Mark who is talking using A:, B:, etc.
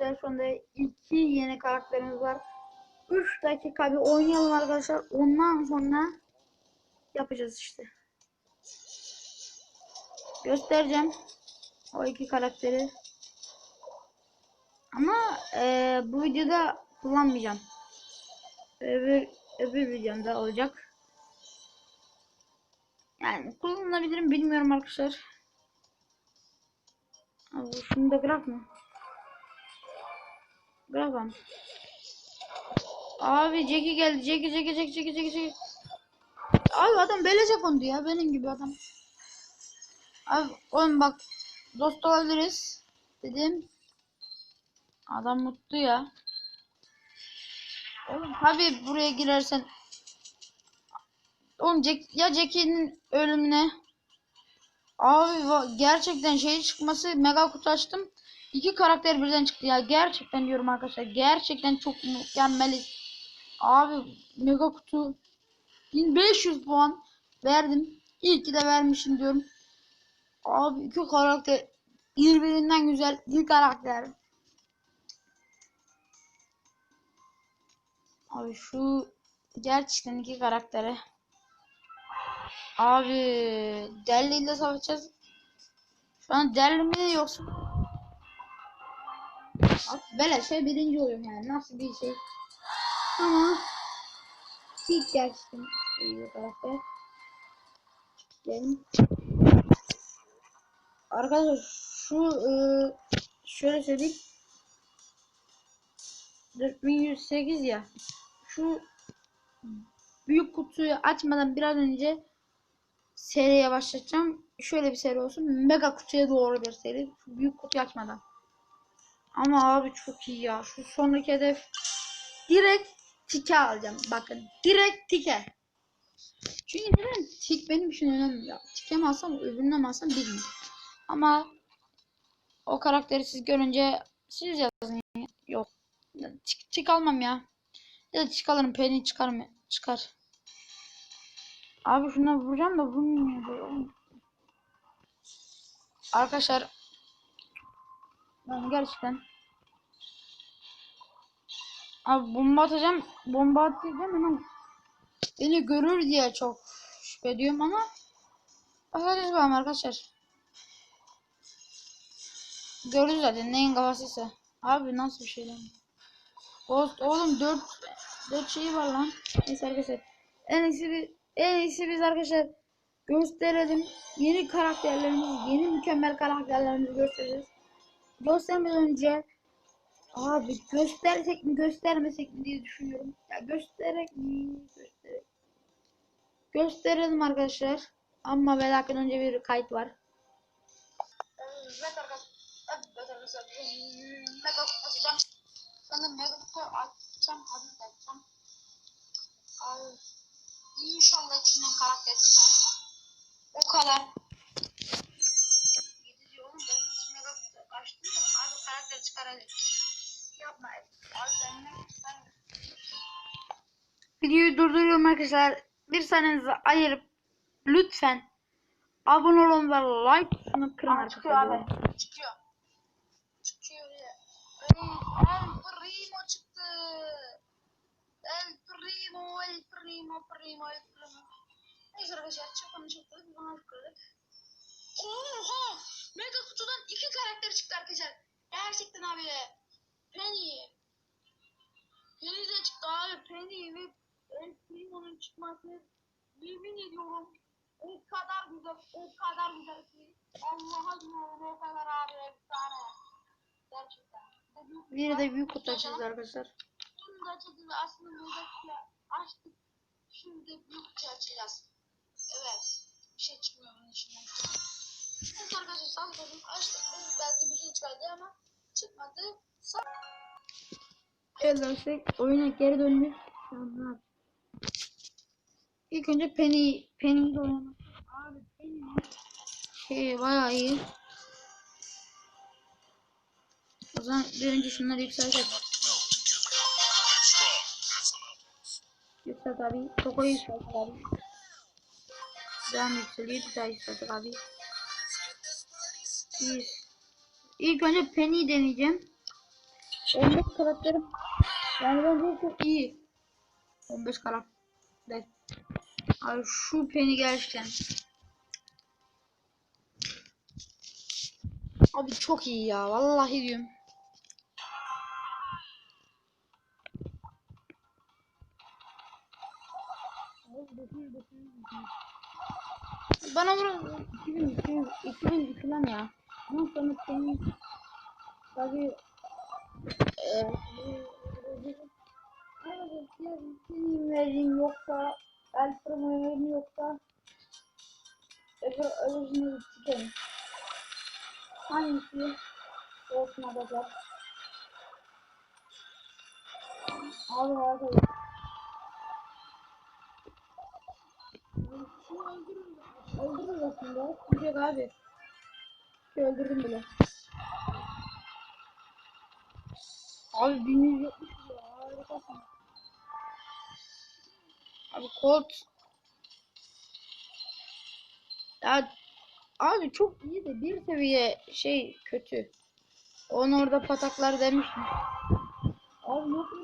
A: Arkadaşlar şu iki yeni karakterimiz var. 3 dakika bir oynayalım arkadaşlar. Ondan sonra yapacağız işte. Göstereceğim o iki karakteri. Ama eee, bu videoda kullanmayacağım. Öbür, öbür videomda olacak. Yani kullanabilirim bilmiyorum arkadaşlar. Abi şunu da bırak Bırakalım. Abi Jackie geldi. Jackie Jackie Jackie Jackie Jackie Jackie. Abi adam beleşe kondu ya. Benim gibi adam. Abi oğlum bak. Dost olabiliriz. Dedim. Adam mutlu ya. Oğlum abi buraya girersen. Oğlum Jack, ya Jackie'nin ölümüne. Abi gerçekten şey çıkması mega kutu açtım. İki karakter birden çıktı ya. Gerçekten diyorum arkadaşlar. Gerçekten çok mükemmel. Abi mega kutu 1500 puan verdim. İyi ki de vermişim diyorum. Abi iki karakter birbirinden güzel bir karakter. Abi şu gerçekten iki karaktere. Abi Delhi ile savaşacağız. Şu an Delhi mi yoksa? Şey birinci oluyorum yani nasıl bir şey. Ama ilk gerçekten iyi. Benim. Arkadaşlar şu e, şöyle söyleyeyim. 4108 ya. Şu büyük kutuyu açmadan biraz önce seriye başlatacağım. Şöyle bir seri olsun. Mega kutuya doğru bir seri. Şu büyük kutuyu açmadan. Ama abi çok iyi ya. Şu sonraki hedef direkt tike alacağım. Bakın direkt tike. Çünkü neden? Tik benim için önemli ya. Tike mi alsam öbürüne mi alsam bilmiyorum. Ama o karakteri siz görünce siz yazın. ya. Yok. Tik, tik almam ya. Ya da tik alırım. Penny çıkarım. Çıkar. Abi şuna vuracağım da vurmuyor. Arkadaşlar ben gerçekten Abi bomba atacağım. Bomba atacağım hemen beni görür diye çok şüphe ediyorum ama bakacağız bakalım arkadaşlar. Görürüz zaten neyin kafasıysa. Abi nasıl bir şey lan? Oğlum 4 4 şeyi var lan. Neyse arkadaşlar. En iyisi en iyisi biz arkadaşlar gösterelim. Yeni karakterlerimizi, yeni mükemmel karakterlerimizi göstereceğiz. Göstermeden önce abi göstersek mi göstermesek mi diye düşünüyorum. Ya göstererek mi? Göstererek. Gösterelim arkadaşlar. Ama ve lakin önce bir kayıt var. Evet arkadaşlar. Mega açacağım. Sonra mega açacağım. Hadi açacağım. İnşallah içinden karakter çıkar. O kadar. Karakter çıkar hadi. Yapma. Abi benimle çıkar. Videoyu durduruyorum arkadaşlar. Bir saniyenizi ayırıp lütfen abone olun ve like tuşunu kırın
B: Ama çıkıyor
A: arkadaşlar.
B: abi. Çıkıyor. Çıkıyor ya. El Primo çıktı. El Primo, El Primo, Primo, El Primo. Neyse arkadaşlar çıkanı çıktı. Bana kırdık. Oha! Mega kutudan iki karakter çıktı arkadaşlar. Gerçekten abi. Penny. Penny de çıktı abi. Penny ve El Primo'nun çıkması. Yemin ediyorum. O kadar güzel, o kadar güzel ki. Allah'a diyorum o kadar abi efsane. Gerçekten. Bir de büyük
A: kutu açacağız arkadaşlar.
B: Bunu da açacağız aslında meyve kutuyu açtık. Şimdi de büyük kutuyu açacağız. Evet. Bir şey çıkmıyor bunun içinden. Evet arkadaşlar salladım. Açtık. Belki bir şey çıkardı ama çıkmadı. Sa
A: Evet arkadaşlar oyuna geri döndük. Şu an ne yapacağız? İlk önce Penny Penny'de oynamak. Abi Penny şey bayağı iyi. O zaman bir önce şunları yükseltelim. Yükselt abi. Toko'yu yükselt abi. Devam yükseliyor. Bir daha yükselt abi. Bir. İlk önce Penny'yi deneyeceğim. 15 karakterim. Yani bence çok iyi. 15 karakter. Abi şu peni gerçekten. Abi çok iyi ya. Vallahi diyorum. Bana vurun. 2000, 2000 falan ya. Sonra senin tabii eee senin vereyim yoksa el promo vereyim yoksa öbür öbürünü sikerim. Hangisi olsun arkadaşlar. Abi abi. Öldürürüz aslında. Yok abi. Şey öldürdüm bile. Abi 1170 ya harikasın. Abi Colt. Ya abi çok iyi de bir seviye şey kötü. Onu orada pataklar demiştim. Abi yok